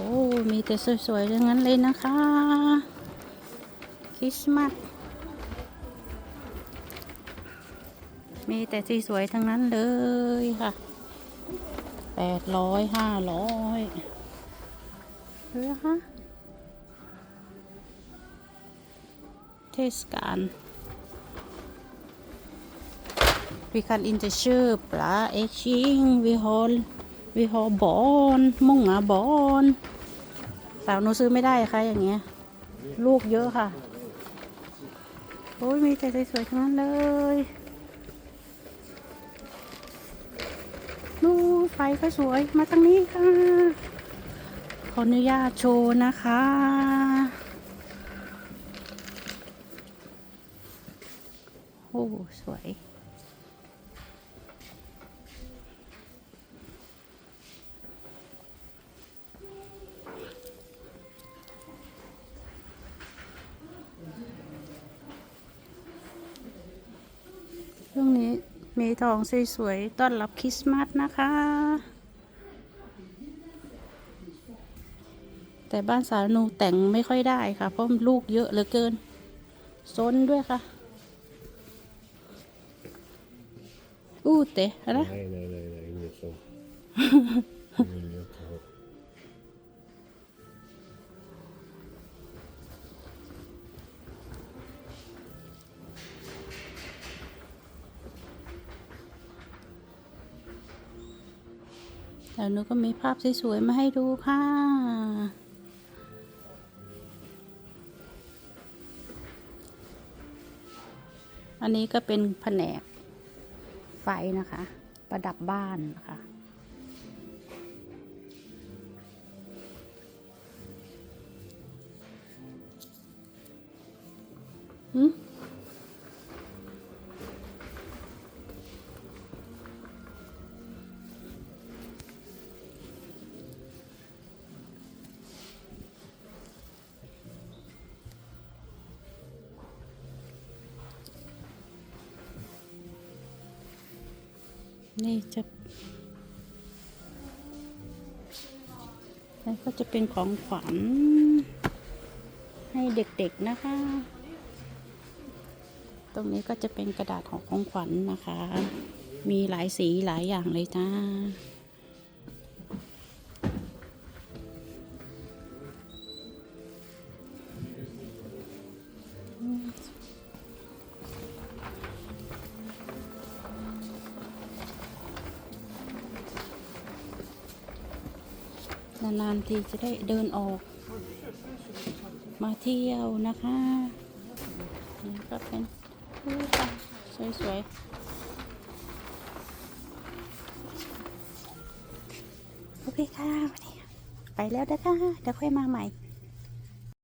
โอ้ มีแต่สวยๆทั้งนั้นเลยนะคะ คริสต์มาส มีแต่ที่สวยทั้งนั้นเลยค่ะแปดร้อยห้าร้อยเรือคะเทศกาล Vi kan inte köpa äggking. Vi har, vi har barn, många barn. สาวหนูซื้อไม่ได้ค่ะอย่างเงี้ย ลูกเยอะค่ะ โอ้ยมีแต่สวยๆทั้งนั้นเลยนู่นไฟก็สวยมาทางนี้ค่ะ ขออนุญาตโชว์นะคะ โอ้ สวย ช่วงนี้มีทองสวยๆ ต้อนรับคริสต์มาสนะคะ แต่บ้านสาวนูแต่งไม่ค่อยได้ค่ะ เพราะลูกเยอะเหลือเกินซนด้วยค่ะ อู้เตะอะไร Nej, nej, nej, nej, แล้วหนูก็มีภาพสวยๆมาให้ดูค่ะอันนี้ก็เป็นแผนกไฟนะคะ ประดับบ้านนะคะหืม นี่จะแล้วก็จะเป็นของขวัญให้เด็กๆนะคะ ตรงนี้ก็จะเป็นกระดาษของของขวัญนะคะ มีหลายสีหลายอย่างเลยจ้า นานๆทีจะได้เดินออก มาเที่ยวนะคะนี่ก็เป็นอู้ค่ะสวยๆ โอเคค่ะ ไปแล้วนะคะเดี๋ยวค่อยมาใหม่